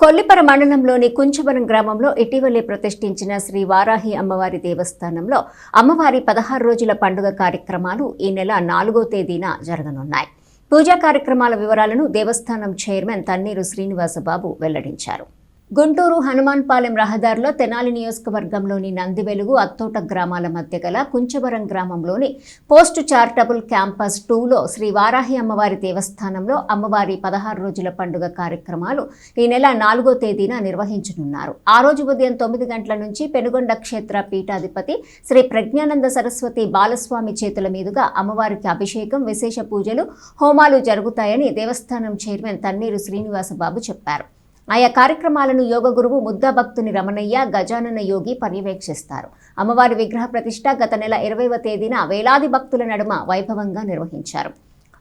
కొల్లిపర మండలంలోని కుంచవరం గ్రామంలో ఇటీవలే ప్రతిష్ఠించిన శ్రీ వారాహి అమ్మవారి దేవస్థానంలో అమ్మవారి పదహారు రోజుల పండుగ కార్యక్రమాలు ఈ నెల నాలుగో తేదీన జరగనున్నాయి. పూజా కార్యక్రమాల వివరాలను దేవస్థానం చైర్మన్ తన్నీరు శ్రీనివాసబాబు వెల్లడించారు. గుంటూరు హనుమాన్పాలెం రహదారిలో తెనాలి నియోజకవర్గంలోని నందివెలుగు అత్తోట గ్రామాల మధ్య గల కుంచవరం గ్రామంలోని పోస్ట్ చారిటబుల్ క్యాంపస్ టూలో శ్రీ వారాహి అమ్మవారి దేవస్థానంలో అమ్మవారి పదహారు రోజుల పండుగ కార్యక్రమాలు ఈ నెల నాలుగో తేదీన నిర్వహించనున్నారు. ఆ రోజు ఉదయం తొమ్మిది గంటల నుంచి పెనుగొండ క్షేత్ర పీఠాధిపతి శ్రీ ప్రజ్ఞానంద సరస్వతి బాలస్వామి చేతుల మీదుగా అమ్మవారికి అభిషేకం విశేష పూజలు హోమాలు జరుగుతాయని దేవస్థానం చైర్మన్ తన్నీరు శ్రీనివాసబాబు చెప్పారు. ఆయా కార్యక్రమాలను యోగ గురువు ముద్దా భక్తుని రమణయ్య గజానన యోగి పర్యవేక్షిస్తారు. అమ్మవారి విగ్రహ ప్రతిష్ట గత నెల ఇరవైవ తేదీన వేలాది భక్తుల నడుమ వైభవంగా నిర్వహించారు.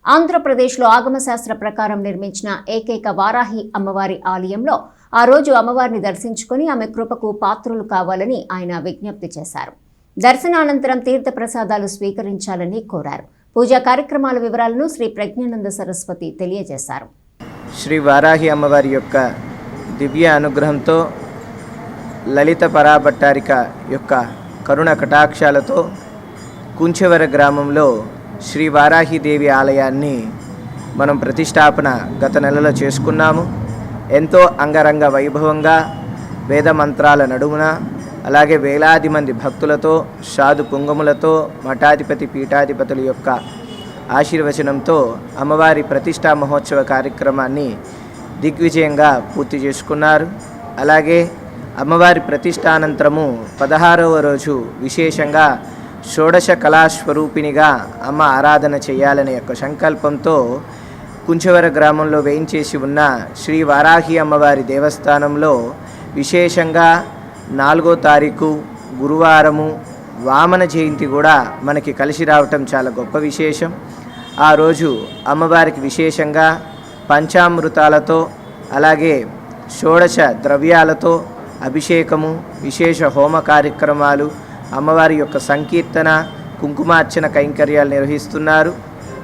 ఆంధ్రప్రదేశ్లో ఆగమశాస్త్ర ప్రకారం నిర్మించిన ఏకైక వారాహి అమ్మవారి ఆలయంలో ఆ రోజు అమ్మవారిని దర్శించుకొని ఆమె కృపకు పాత్రులు కావాలని ఆయన విజ్ఞప్తి చేశారు. దర్శనానంతరం తీర్థ ప్రసాదాలు స్వీకరించాలని కోరారు. పూజా కార్యక్రమాల వివరాలను శ్రీ ప్రజ్ఞానంద సరస్వతి తెలియజేశారు. శ్రీ వారాహి అమ్మవారి యొక్క దివ్య అనుగ్రహంతో లలిత పరాభట్టారిక యొక్క కరుణ కటాక్షాలతో కుంచెవర గ్రామంలో శ్రీ వారాహిదేవి ఆలయాన్ని మనం ప్రతిష్టాపన గత నెలలో చేసుకున్నాము. ఎంతో అంగరంగ వైభవంగా వేద మంత్రాల నడుమున అలాగే వేలాది మంది భక్తులతో సాధు పుంగములతో మఠాధిపతి పీఠాధిపతుల యొక్క ఆశీర్వచనంతో అమ్మవారి ప్రతిష్టా మహోత్సవ కార్యక్రమాన్ని దిగ్విజయంగా పూర్తి చేసుకున్నారు. అలాగే అమ్మవారి ప్రతిష్టానంతరము పదహారవ రోజు విశేషంగా షోడశ కళాస్వరూపిణిగా అమ్మ ఆరాధన చేయాలనే యొక్క సంకల్పంతో కుంచవర గ్రామంలో వేయించేసి ఉన్న శ్రీ వారాహి అమ్మవారి దేవస్థానంలో విశేషంగా నాలుగో తారీఖు గురువారము వామన జయంతి కూడా మనకి కలిసి రావటం చాలా గొప్ప విశేషం. ఆ రోజు అమ్మవారికి విశేషంగా పంచామృతాలతో అలాగే షోడశ ద్రవ్యాలతో అభిషేకము విశేష హోమ కార్యక్రమాలు అమ్మవారి యొక్క సంకీర్తన కుంకుమార్చన కైంకర్యాలు నిర్వహిస్తున్నారు.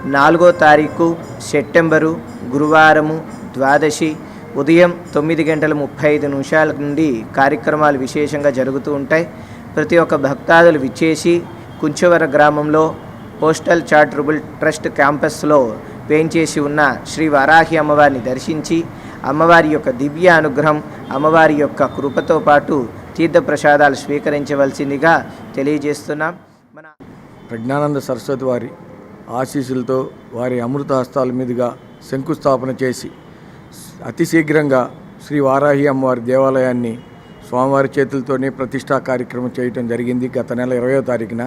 నాలుగో తారీఖు సెప్టెంబరు గురువారము ద్వాదశి ఉదయం తొమ్మిది గంటల ముప్పై ఐదు నిమిషాల నుండి కార్యక్రమాలు విశేషంగా జరుగుతూ ఉంటాయి. ప్రతి ఒక్క భక్తాదులు విచ్చేసి కుంచవర గ్రామంలో పోస్టల్ చారిటబుల్ ట్రస్ట్ క్యాంపస్లో వేయించేసి ఉన్న శ్రీ వారాహి అమ్మవారిని దర్శించి అమ్మవారి యొక్క దివ్య అనుగ్రహం అమ్మవారి యొక్క కృపతో పాటు తీర్థప్రసాదాలు స్వీకరించవలసిందిగా తెలియజేస్తున్నాం. మన ప్రజ్ఞానంద సరస్వతి వారి ఆశీస్సులతో వారి అమృత హస్తాల మీదుగా శంకుస్థాపన చేసి అతి శీఘ్రంగా శ్రీ వారాహి అమ్మవారి దేవాలయాన్ని స్వామివారి చేతులతోనే ప్రతిష్టా కార్యక్రమం చేయటం జరిగింది గత నెల ఇరవయో తారీఖున.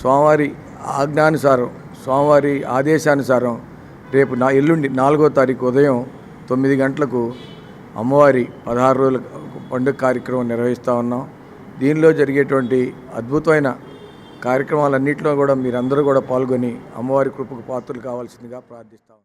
స్వామివారి ఆజ్ఞానుసారం స్వామివారి ఆదేశానుసారం రేపు నా ఎల్లుండి నాలుగో తారీఖు ఉదయం తొమ్మిది గంటలకు అమ్మవారి పదహారు రోజుల పండుగ కార్యక్రమం నిర్వహిస్తూ ఉన్నాం. దీనిలో జరిగేటువంటి అద్భుతమైన కార్యక్రమాలన్నింటిలో కూడా మీరందరూ కూడా పాల్గొని అమ్మవారి కృపకు పాత్రలు కావాల్సిందిగా ప్రార్థిస్తాం